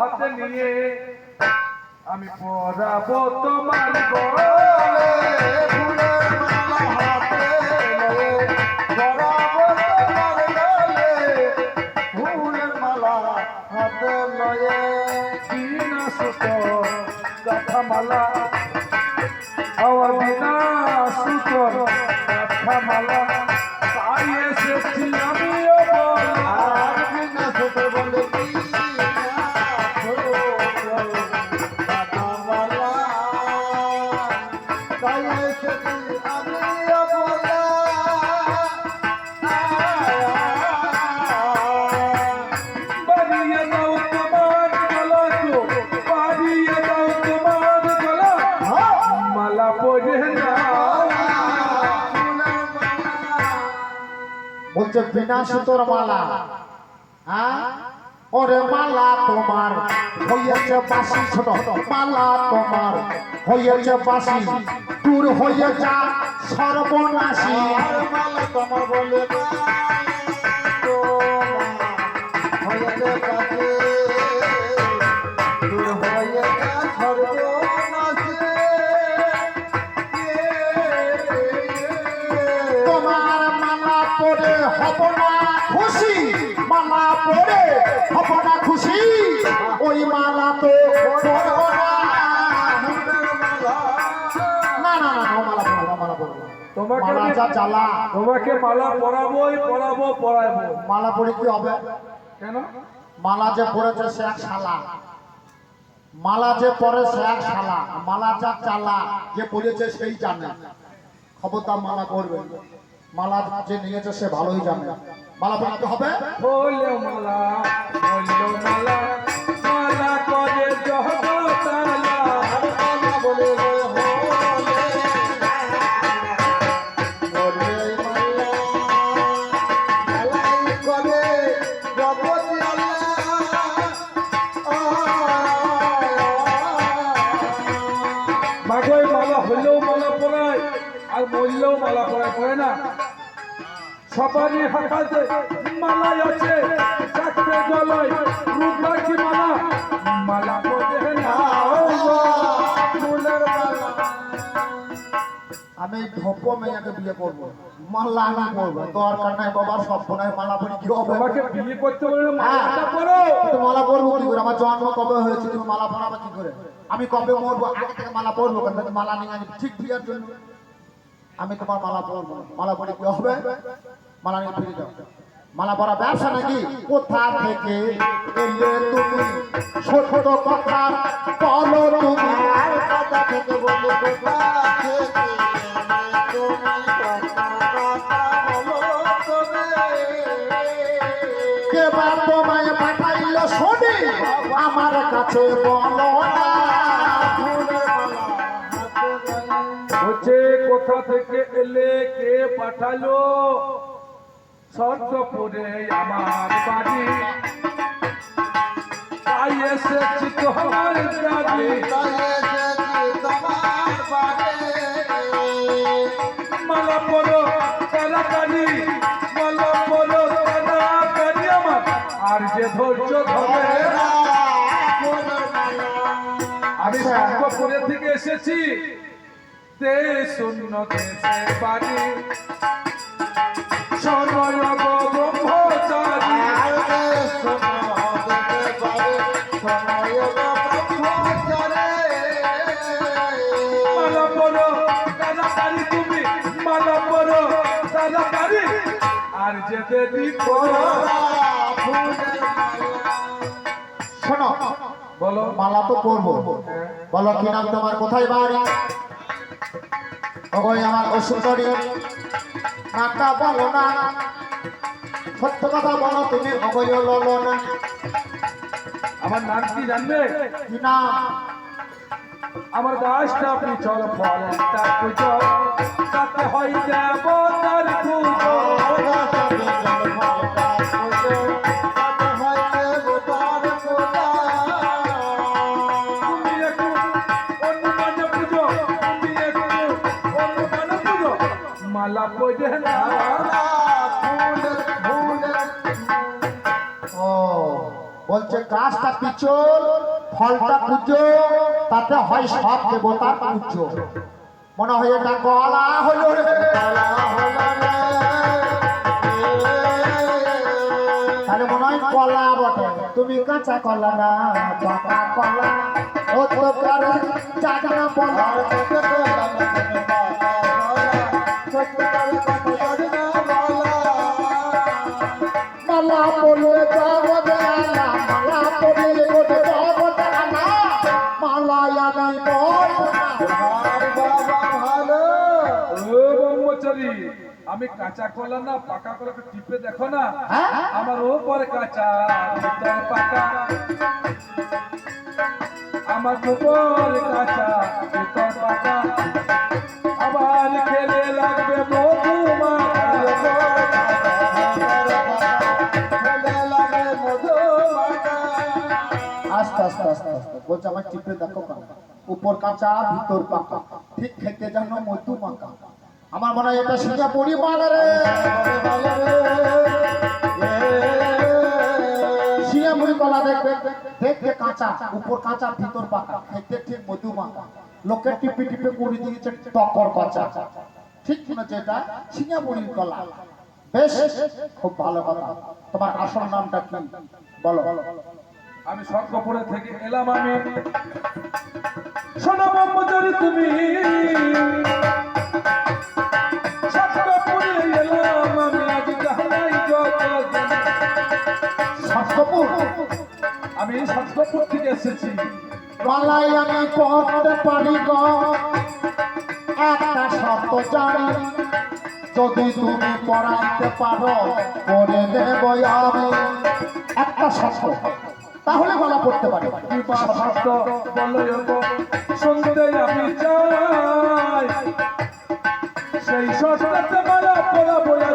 হাতে নিয়ে আমি পরাবো তোমার গলে মালা হাতে লয়ে। পরাবো তোমার বলছে, বিনা সুতোর মালা। হ্যাঁ? ওরে মালা তোমার হইয়াছে বাসি ছোট। মালা তোমার হইয়াছে বাসি দূর হয়ে যা সর্বনাশী। মালা তোমার বলে পরে হব না খুশি মালা পরে হব না খুশি। ওই মালা তো পরব না। না না না মালা পরবো মালা পরবো তোমাকে মালা যা জ্বালা। তোমাকে মালা পরাবোই পরাবো পরাবো মালা পরে কি হবে? কেন? মালা যে পরেছে সে এক শালা। মালা যে পরে সে এক শালা। মালা যা চালা যে পরেছে সেই জানে। খবরদার মালা করবে মালা যে নিয়েছে সে ভালোই জানে। মালা পরাতে হবে? মালা মালা মাগোয় মালা পরায়, আর মরলেও মালা পরায় পড়ে না? সবারই হাতে মালাই আছে চারটে গলায় রূপরাখি মালা। মালা না আমি ধপ মেয়াকে বিয়ে করব। মাল্লা আমি করব দরকার নাই বাবার সব বোনায় মালা পরি কি হবে? তোমাকে বিয়ে করতে বলে হ্যাঁ। মালাটা পরো? তো মালা পরবো কি করে? আমার জন্ম কবে হয়েছে? তুমি মালা পরাবে কি করে? আমি কবে মরবো? আগে থেকে মালা পরবো কেন? মালা নিয়ে আমি ঠিক বিয়ার জন্য। আমি তোমার মালা পরবো মালা পরে কি হবে? মালা নিয়ে ফিরে যাও। মালা পরা ব্যবসা নাকি? কোথা থেকে এলে তুমি? ছোট কথা বলো তুমি। কোথা থেকে বলো কোথা কে বা তোমায় পাঠাইল শোনে। আমার কাছে বলো কোথা থেকে এলে কে পাঠালো? সর্দপুরে আমার বাড়ি। আর যে ধৈর্য ধরে আমি সর্দপুরে থেকে এসেছি। তে শূন্য দেশে ব্রহ্মচারী মালা পরো। তুমি মালা পরো তাড়াতাড়ি আর যে দেবী। শোনো বলো। মালা তো করব বলো কি নাম তোমার? কোথায় বাড়ি? ওগোই আমার অসুন্দরী নামটা বলো না সত্য কথা বলো তুমি অগয় ললো না আমার নাম কি জানবে কি না আমার দাসটা আপনি চল ফল তার পুজো তাতে হয় দেবতার পুজো বলছে গাছটা পিছল ফলটা পুজো তাতে হয় সব দেবতার পুজো মনে হয় এটা গলা হলো কলা বটে। তুমি কাঁচা কলা না, পাকা কলা। ও তো করে চাকরা বলা। আমি কাঁচা কলা না পাকা কলা টিপে দেখো না? হ্যাঁ? আমার ওপরে কাঁচা পাকা। আমার উপর কাঁচা ভিতর পাকা। আবার খেলে লাগবে আস্তে আস্তে আস্তে আস্তে। বলছে আমার চিপে দেখো উপর কাঁচা ভিতর পাকা। ঠিক খেতে জানো মধু মাখা। আমার মনে হয় এটা সিঙ্গাপুরি মালা রে। কলা কাঁচা, উপর কাঁচা মধু মাখা লোকে টিপে টিপে করে দিয়েছে টকর কাঁচা। ঠিক খুব ভালো তোমার আসল নামটা কি? বলো। আমি স্বর্গপুরে থেকে এলাম আমি। শোনো তুমি। সাতকপুর আমি স্বর্গপুর থেকে এসেছি। মালাই আমি পড়তে পারি গো। একটা শব্দ জানি যদি তুমি পড়াতে পারো করে দেব আমি। একটা শব্দ। তাহলে গলা পড়তে পারি। বলয় শুনতে আমি চাই। সেই সস্তাতে মালা পড়া বয়া